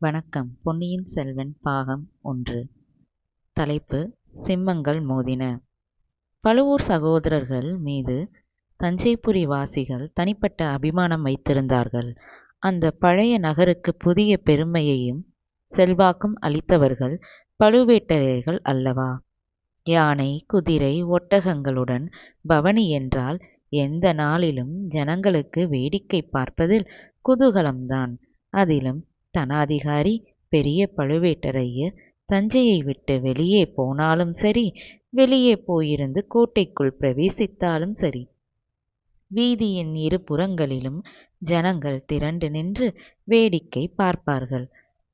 வணக்கம். பொன்னியின் செல்வன் பாகம் ஒன்று. தலைப்பு சிம்மங்கள் மோதின. பழுவூர் சகோதரர்கள் மீது தஞ்சைபுரி வாசிகள் தனிப்பட்ட அபிமானம் வைத்திருந்தார்கள். அந்த பழைய நகருக்கு புதிய பெருமையையும் செல்வாக்கும் அளித்தவர்கள் பழுவேட்டரையர்கள் அல்லவா? யானை குதிரை ஒட்டகங்களுடன் பவனி என்றால் எந்த நாளிலும் ஜனங்களுக்கு வேடிக்கை பார்ப்பதில் குதூகலம்தான். அதிலும் தனாதிகாரி பெரிய பழுவேட்டரையர் தஞ்சையை விட்டு வெளியே போனாலும் சரி வெளியே போயிருந்து கோட்டைக்குள் பிரவேசித்தாலும் சரி. வீதியின் இரு புறங்களிலும் ஜனங்கள் திரண்டு நின்று வேடிக்கை பார்ப்பார்கள்.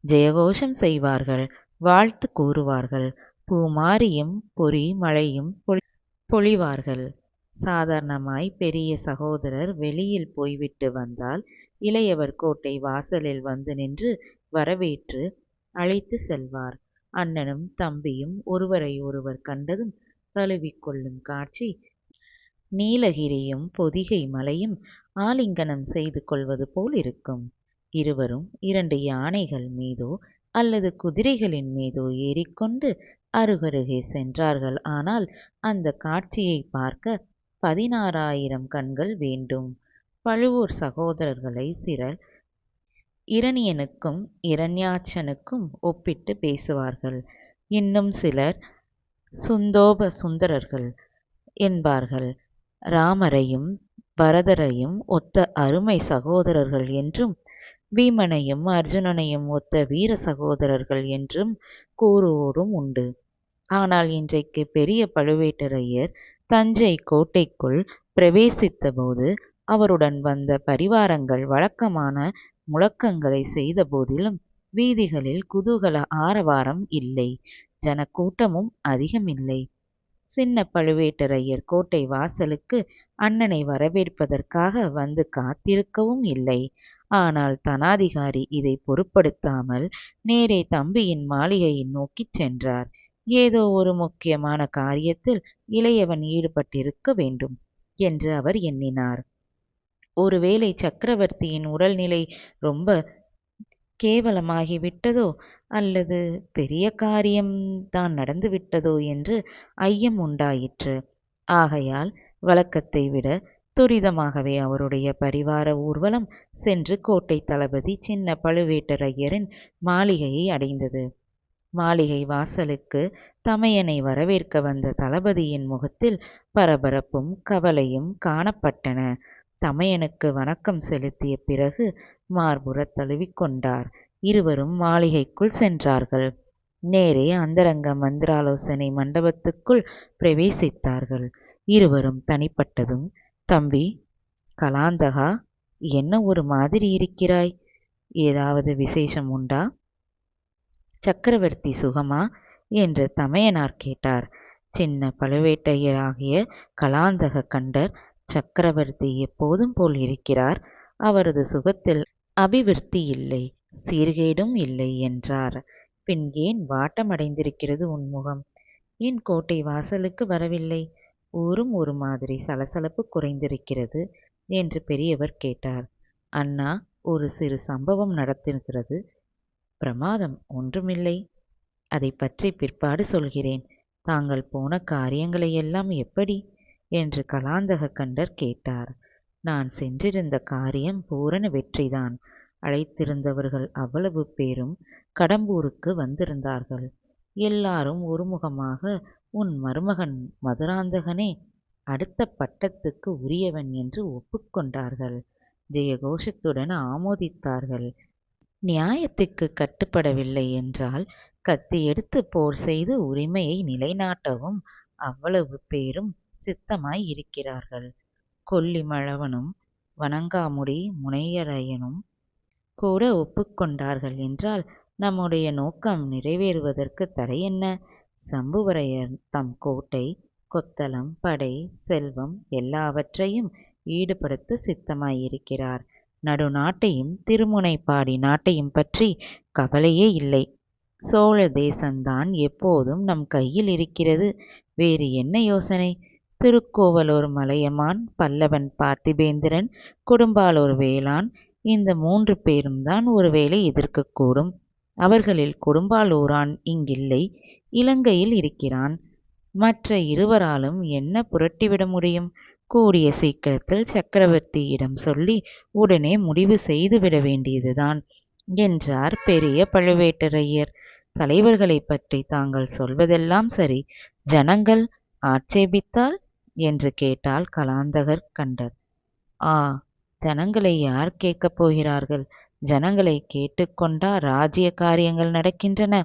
ஜெயகோஷம் செய்வார்கள் வாழ்த்து கூறுவார்கள் பூமாரியும் பொறி மழையும் பொழிவார்கள். சாதாரணமாய் பெரிய சகோதரர் வெளியில் போய்விட்டு வந்தால் இளையவர் கோட்டை வாசலில் வந்து நின்று வரவேற்று அழைத்து செல்வார். அண்ணனும் தம்பியும் ஒருவரை ஒருவர் கண்டதும் தழுவிக்கொள்ளும் காட்சி. நீலகிரியும் பொதிகை மலையும் ஆலிங்கனம் செய்து கொள்வது போல் இருக்கும். இருவரும் இரண்டு யானைகள் மீதோ அல்லது குதிரைகளின் மீதோ ஏறிக்கொண்டு அருகருகே சென்றார்கள். ஆனால் அந்த காட்சியை பார்க்க பதினாறாயிரம் கண்கள் வேண்டும். பழுவூர் சகோதரர்களை சிலர் இரணியனுக்கும் இரண்யாட்சனுக்கும் ஒப்பிட்டு பேசுவார்கள். இன்னும் சிலர் சுந்தோப சுந்தரர்கள் என்பார்கள். ராமரையும் பரதரையும் ஒத்த அருமை சகோதரர்கள் என்றும் வீமனையும் அர்ஜுனனையும் ஒத்த வீர சகோதரர்கள் என்றும் கூறுவோரும் உண்டு. ஆனால் இன்றைக்கு பெரிய பழுவேட்டரையர் தஞ்சை கோட்டைக்குள் பிரவேசித்தபோது அவருடன் வந்த பரிவாரங்கள் வழக்கமான முழக்கங்களை செய்த போதிலும் வீதிகளில் குதூகல ஆரவாரம் இல்லை. ஜனக்கூட்டமும் அதிகமில்லை. சின்ன பழுவேட்டரையர் கோட்டை வாசலுக்கு அண்ணனை வரவேற்பதற்காக வந்து காத்திருக்கவும் இல்லை. ஆனால் தனாதிகாரி இதை பொருட்படுத்தாமல் நேரே தம்பியின் மாளிகையை நோக்கிச் சென்றார். ஏதோ ஒரு முக்கியமான காரியத்தில் இளையவன் ஈடுபட்டிருக்க வேண்டும் என்று அவர் எண்ணினார். ஒருவேளை சக்கரவர்த்தியின் உடல்நிலை ரொம்ப கேவலமாகி விட்டதோ அல்லது பெரிய காரியம் தான் நடந்து விட்டதோ என்று ஐயம் உண்டாயிற்று. ஆகையால் வழக்கத்தை விட துரிதமாகவே அவருடைய பரிவார ஊர்வலம் சென்று கோட்டை தளபதி சின்ன பழுவேட்டரையரின் மாளிகையை அடைந்தது. மாளிகை வாசலுக்கு தமையனை வரவேற்க வந்த தளபதியின் முகத்தில் பரபரப்பும் கவலையும் காணப்பட்டன. தமையனுக்கு வணக்கம் செலுத்திய பிறகு மார்புற தழுவிக்கொண்டார். இருவரும் மாளிகைக்குள் சென்றார்கள். நேரே அந்தரங்க மந்திராலோசனை மண்டபத்துக்குள் பிரவேசித்தார்கள். இருவரும் தனிப்பட்டதும் தம்பி கலாந்தகா என்ன ஒரு மாதிரி இருக்கிறாய்? ஏதாவது விசேஷம் உண்டா? சக்கரவர்த்தி சுகமா? என்று தமையனார் கேட்டார். சின்ன பழுவேட்டையராகிய கலாந்தக கண்டர் சக்கரவர்த்தி எப்போதும் போல் இருக்கிறார். அவரது சுகத்தில் அபிவிருத்தி இல்லை சீர்கேடும் இல்லை என்றார். பின் ஏன் வாட்டமடைந்திருக்கிறது உன்முகம் ஏன் கோட்டை வாசலுக்கு வரவில்லை? ஊரும் ஒரு மாதிரி சலசலப்பு குறைந்திருக்கிறது என்று பெரியவர் கேட்டார். அண்ணா ஒரு சிறு சம்பவம் நடத்திருக்கிறது. பிரமாதம் ஒன்றுமில்லை. அதை பற்றி பிற்பாடு சொல்கிறேன். தாங்கள் போன காரியங்களையெல்லாம் எப்படி என்று கலாந்தக கண்டர் கேட்டார். நான் சென்றிருந்த காரியம் பூரண வெற்றிதான். அழைத்திருந்தவர்கள் அவ்வளவு பேரும் கடம்பூருக்கு வந்திருந்தார்கள். எல்லாரும் ஒருமுகமாக உன் மருமகன் மதுராந்தகனே அடுத்த பட்டத்துக்கு உரியவன் என்று ஒப்புக்கொண்டார்கள் ஜெயகோஷத்துடன் ஆமோதித்தார்கள். நியாயத்துக்கு கட்டுப்படவில்லை என்றால் கத்தி எடுத்து போர் செய்து உரிமையை நிலைநாட்டவும் அவ்வளவு பேரும் சித்தமாய் இருக்கிறார்கள். கொல்லிமழவனும் வணங்காமுடி முனையரையனும் கூட ஒப்புக்கொண்டார்கள் என்றால் நம்முடைய நோக்கம் நிறைவேறுவதற்கு தடை என்ன? சம்புவரையர் தம் கோட்டை கொத்தளம் படை செல்வம் எல்லாவற்றையும் ஈடுபடுத்த சித்தமாயிருக்கிறார். நடுநாட்டையும் திருமுனைப்பாடி நாட்டையும் பற்றி கவலையே இல்லை. சோழ தேசம்தான் எப்போதும் நம் கையில் இருக்கிறது. வேறு என்ன யோசனை? திருக்கோவலூர் மலையமான் பல்லவன் பார்த்திபேந்திரன் கொடும்பாலூர் வேளான் இந்த மூன்று பேரும் தான் ஒருவேளை எதிர்க்கக்கூடும் அவர்களில் கொடும்பாளூரான் இங்கில்லை இலங்கையில் இருக்கிறான். மற்ற இருவராலும் என்ன புரட்டிவிட முடியும்? கூடிய சீக்கிரத்தில் சக்கரவர்த்தியிடம் சொல்லி உடனே முடிவு செய்துவிட வேண்டியதுதான் என்றார் பெரிய பழுவேட்டரையர். தலைவர்களை பற்றி தாங்கள் சொல்வதெல்லாம் சரி. ஜனங்கள் ஆட்சேபித்தால் என்று கேட்டால் கலாந்தகர் கண்டர். ஆ ஜனங்களை யார் கேட்கப் போகிறார்கள்? ஜனங்களை கேட்டுக்கொண்டா ராஜ்ய காரியங்கள் நடக்கின்றன.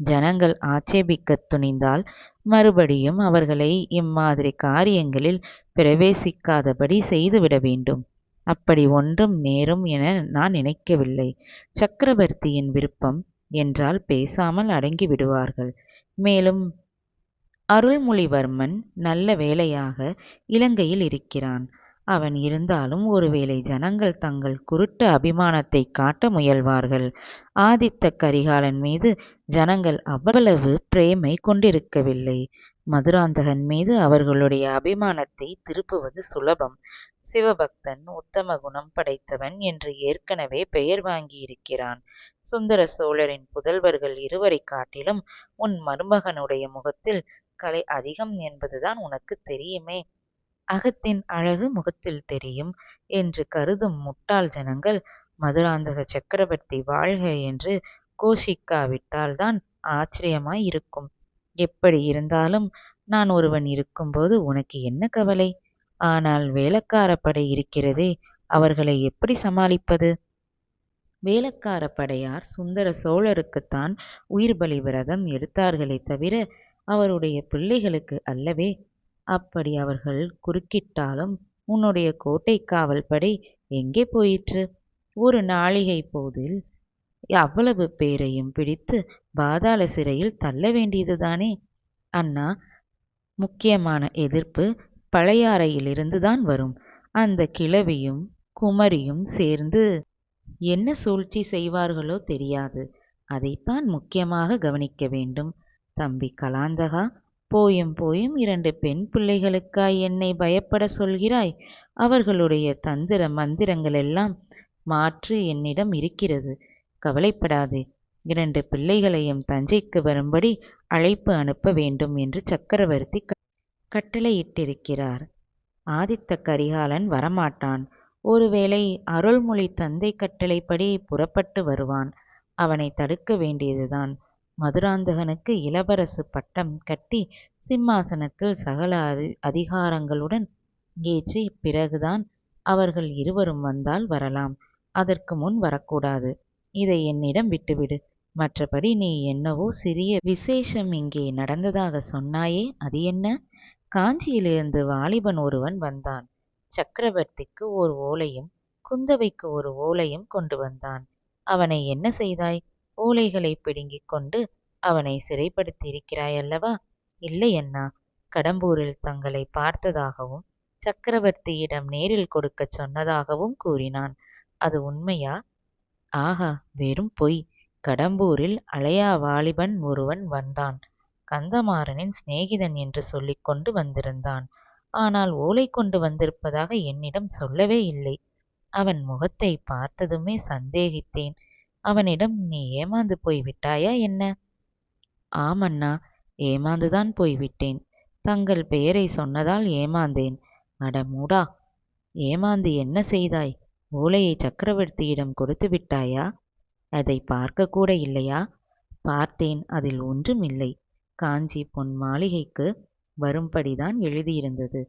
ஜனங்கள் ஆட்சேபிக்கத் துணிந்தால் மறுபடியும் அவர்களை இம்மாதிரி காரியங்களில் பிரவேசிக்காதபடி செய்துவிட வேண்டும். அப்படி ஒன்றும் நேரும் என நான் நினைக்கவில்லை. சக்கரவர்த்தியின் விருப்பம் என்றால் பேசாமல் அடங்கி விடுவார்கள். மேலும் அருள்மொழிவர்மன் நல்ல வேளையாக இலங்கையில் இருக்கிறான். அவன் இருந்தாலும் ஒருவேளை ஜனங்கள் தங்கள் குருட்டு அபிமானத்தை காட்ட முயல்வார்கள். ஆதித்த கரிகாலன் மீது ஜனங்கள் அவ்வளவு பிரேமை கொண்டிருக்கவில்லை. மதுராந்தகன் மீது அவர்களுடைய அபிமானத்தை திருப்புவது சுலபம். சிவபக்தன் உத்தம குணம் படைத்தவன் என்று ஏற்கனவே பெயர் வாங்கியிருக்கிறான். சுந்தர சோழரின் புதல்வர்கள் இருவரை காட்டிலும் உன் மருமகனுடைய முகத்தில் கலை அதிகம் என்பதுதான் உனக்கு தெரியுமே. அகத்தின் அழகு முகத்தில் தெரியும் என்று கருதும் முட்டாள் ஜனங்கள் மதுராந்தக சக்கரவர்த்தி வாழ்க என்று கோஷிக்காவிட்டால்தான் ஆச்சரியமாய் இருக்கும். எப்படி இருந்தாலும் நான் ஒருவன் இருக்கும்போது உனக்கு என்ன கவலை? ஆனால் வேலைக்கார படை இருக்கிறதே அவர்களை எப்படி சமாளிப்பது? வேலைக்கார படையார் சுந்தர சோழருக்குத்தான் உயிர் பலி விரதம் எடுத்தார்களே தவிர அவருடைய பிள்ளைகளுக்கு அல்லவே. அப்படி அவர்கள் குறுக்கிட்டாலும் உன்னுடைய கோட்டை காவல் படை எங்கே போயிற்று? ஒரு நாளிகை போதில் அவ்வளவு பேரையும் பிடித்து பாதாள சிறையில் தள்ள வேண்டியதுதானே அண்ணா முக்கியமான எதிர்ப்பு பழையாறையிலிருந்து தான் வரும். அந்த கிழவியும் குமரியும் சேர்ந்து என்ன சூழ்ச்சி செய்வார்களோ தெரியாது. அதைத்தான் முக்கியமாக கவனிக்க வேண்டும். தம்பி கலாந்தகா போயும் போயும் இரண்டு பெண் பிள்ளைகளுக்காய் என்னை பயப்பட சொல்கிறாய்? அவர்களுடைய தந்திர மந்திரங்கள் எல்லாம் மாற்று என்னிடம் இருக்கிறது. கவலைப்படாதே. இரண்டு பிள்ளைகளையும் தஞ்சைக்கு வரும்படி அழைப்பு அனுப்ப வேண்டும் என்று சக்கரவர்த்தி கட்டளையிட்டிருக்கிறார். ஆதித்த கரிகாலன் வரமாட்டான். ஒருவேளை அருள்மொழி தந்தை கட்டளைப்படி புறப்பட்டு வருவான். அவனை தடுக்க வேண்டியதுதான். மதுராந்தகனுக்கு இளவரசு பட்டம் கட்டி சிம்மாசனத்தில் சகல அதி அதிகாரங்களுடன் ஏற்றி பிறகுதான் அவர்கள் இருவரும் வந்தால் வரலாம். அதற்கு முன் வரக்கூடாது. இதை என்னிடம் விட்டுவிடு. மற்றபடி நீ என்னவோ சிறிய விசேஷம் இங்கே நடந்ததாக சொன்னாயே அது என்ன? காஞ்சியிலிருந்து வாலிபன் ஒருவன் வந்தான். சக்கரவர்த்திக்கு ஒரு ஓலையும் குந்தவைக்கு ஒரு ஓலையும் கொண்டு வந்தான். அவனை என்ன செய்தாய்? ஓலைகளை பிடுங்கிக் கொண்டு அவனை சிறைப்படுத்தி இருக்கிறாய் அல்லவா இல்லை அண்ணா. கடம்பூரில் தங்களை பார்த்ததாகவும் சக்கரவர்த்தியிடம் நேரில் கொடுக்கச் சொன்னதாகவும் கூறினான். அது உண்மையா? ஆஹா வெறும் பொய். கடம்பூரில் அலையா வாலிபன் ஒருவன் வந்தான். கந்தமாறனின் சிநேகிதன் என்று சொல்லிக் கொண்டு வந்திருந்தான். ஆனால் ஓலை கொண்டு வந்திருப்பதாக என்னிடம் சொல்லவே இல்லை. அவன் முகத்தை பார்த்ததுமே சந்தேகித்தேன். அவனிடம் நீ ஏமாந்து போய் விட்டாயா என்ன ஆமண்ணா ஏமாந்துதான் போய்விட்டேன். தங்கள் பெயரை சொன்னதால் ஏமாந்தேன். அட மூடா ஏமாந்து என்ன செய்தாய்? ஓலையை சக்கரவர்த்தியிடம் கொடுத்து விட்டாயா? அதை பார்க்க கூட இல்லையா? பார்த்தேன் அதில் ஒன்றும் இல்லை. காஞ்சி பொன் மாளிகைக்கு வரும்படிதான் எழுதியிருந்தது.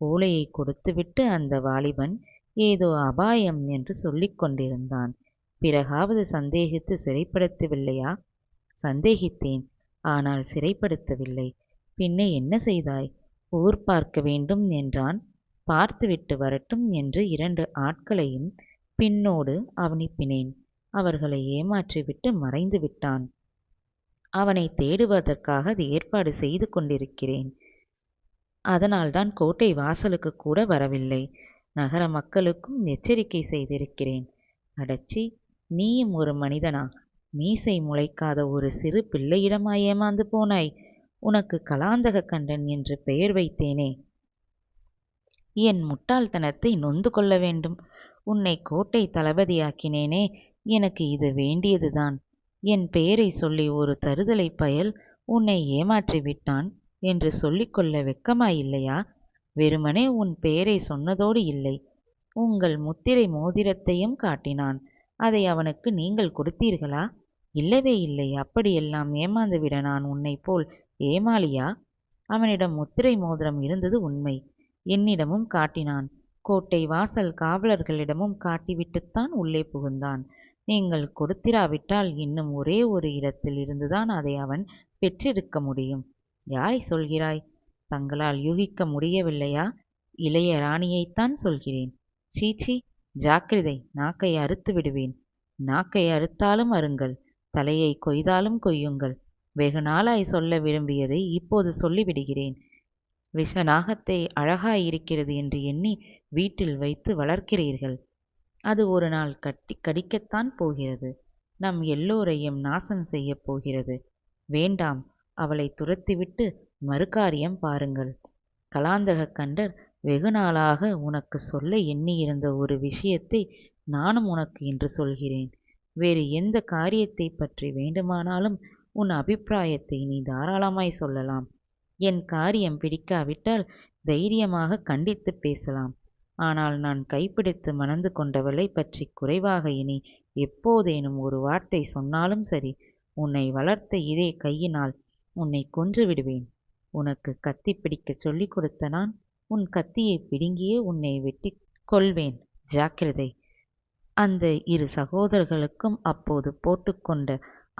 ஓலையை கொடுத்துவிட்டு அந்த வாலிபன் ஏதோ அபாயம் என்று சொல்லிக் கொண்டிருந்தான். பிறகாவது சந்தேகித்து சிறைப்படுத்தவில்லையா? சந்தேகித்தேன் ஆனால் சிறைப்படுத்தவில்லை. பின்னே என்ன செய்தாய்? ஊர் பார்க்க வேண்டும் என்றான். பார்த்துவிட்டு வரட்டும் என்று இரண்டு ஆட்களையும் பின்னோடு அவனிப்பினேன். அவர்களை ஏமாற்றிவிட்டு மறைந்து விட்டான். அவனை தேடுவதற்காக அது ஏற்பாடு செய்து கொண்டிருக்கிறேன். அதனால்தான் கோட்டை வாசலுக்கு கூட வரவில்லை. நகர மக்களுக்கும் எச்சரிக்கை செய்திருக்கிறேன். அடச்சி நீயும் ஒரு மனிதனா? மீசை முளைக்காத ஒரு சிறு பிள்ளையிடமா ஏமாந்து போனாய். உனக்கு கலாந்தக கண்டன் என்று பெயர் வைத்தேனே. என் முட்டாள்தனத்தை நொந்து கொள்ள வேண்டும். உன்னை கோட்டை தளபதியாக்கினேனே. எனக்கு இது வேண்டியதுதான். என் பெயரை சொல்லி ஒரு தருதலை பயல் உன்னை ஏமாற்றி விட்டான் என்று சொல்லிக்கொள்ள வெட்கமாயில்லையா வெறுமனே உன் பெயரை சொன்னதோடு இல்லை. உங்கள் முத்திரை மோதிரத்தையும் காட்டினான். அதை அவனுக்கு நீங்கள் கொடுத்தீர்களா? இல்லவே இல்லை. அப்படியெல்லாம் ஏமாந்துவிட நான் உன்னைப் போல் ஏமாளியா? அவனிடம் முத்திரை மோதிரம் இருந்தது உண்மை. என்னிடமும் காட்டினான். கோட்டை வாசல் காவலர்களிடமும் காட்டிவிட்டுத்தான் உள்ளே புகுந்தான். நீங்கள் கொடுத்திராவிட்டால் இன்னும் ஒரே ஒரு இடத்தில் இருந்துதான் அதை அவன் பெற்றிருக்க முடியும். யாரை சொல்கிறாய்? தங்களால் யூகிக்க முடியவில்லையா? இளைய ராணியைத்தான் சொல்கிறேன். சீச்சி ஜாக்கிரதை நாக்கை அறுத்து விடுவேன். நாக்கை அறுத்தாலும் அருங்கள் தலையை கொய்தாலும் கொய்யுங்கள். வெகு நாளாய் சொல்ல விரும்பியதை இப்போது சொல்லிவிடுகிறேன். விஷநாகத்தை அழகாயிருக்கிறது என்று எண்ணி வீட்டில் வைத்து வளர்க்கிறீர்கள். அது ஒரு நாள் கட்டி கடிக்கத்தான் போகிறது. நம் எல்லோரையும் நாசம் செய்யப் போகிறது. வேண்டாம் அவளை துரத்திவிட்டு மறுகாரியம் பாருங்கள். கலாந்தக கண்டர் வெகு நாளாக உனக்கு சொல்ல எண்ணியிருந்த ஒரு விஷயத்தை நானும் உனக்கு இன்று சொல்கிறேன். வேறு எந்த காரியத்தை பற்றி வேண்டுமானாலும் உன் அபிப்பிராயத்தை நீ தாராளமாய் சொல்லலாம். என் காரியம் பிடிக்காவிட்டால் தைரியமாக கண்டித்து பேசலாம். ஆனால் நான் கைப்பிடித்து மணந்து கொண்டவளை பற்றி குறைவாக இனி எப்போதேனும் ஒரு வார்த்தை சொன்னாலும் சரி உன்னை வளர்த்த இதே கையினால் உன்னை கொன்று விடுவேன். உனக்கு கத்தி பிடிக்க சொல்லிக் கொடுத்த நான் உன் கத்தியை பிடுங்கியே உன்னை வெட்டி கொள்வேன். ஜாக்கிரதை. அந்த இரு சகோதரர்களுக்கும் அப்போது போட்டுக்கொண்ட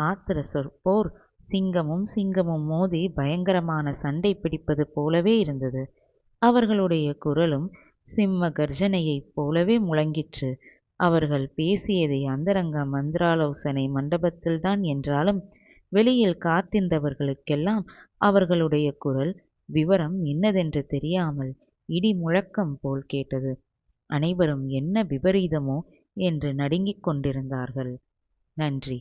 ஆத்திர சொற்போர் சிங்கமும் சிங்கமும் மோதி பயங்கரமான சண்டை பிடிப்பது போலவே இருந்தது. அவர்களுடைய குரலும் சிம்ம கர்ஜனையைப் போலவே முழங்கிற்று. அவர்கள் பேசியதை அந்தரங்க மந்திராலோசனை மண்டபத்தில்தான் என்றாலும் வெளியில் காத்திருந்தவர்களுக்கெல்லாம் அவர்களுடைய குரல் விவரம் இன்னதென்று தெரியாமல் இடி முழக்கம் போல் கேட்டது. அனைவரும் என்ன விபரீதமோ என்று நடுங்கிக் கொண்டிருந்தார்கள். நன்றி.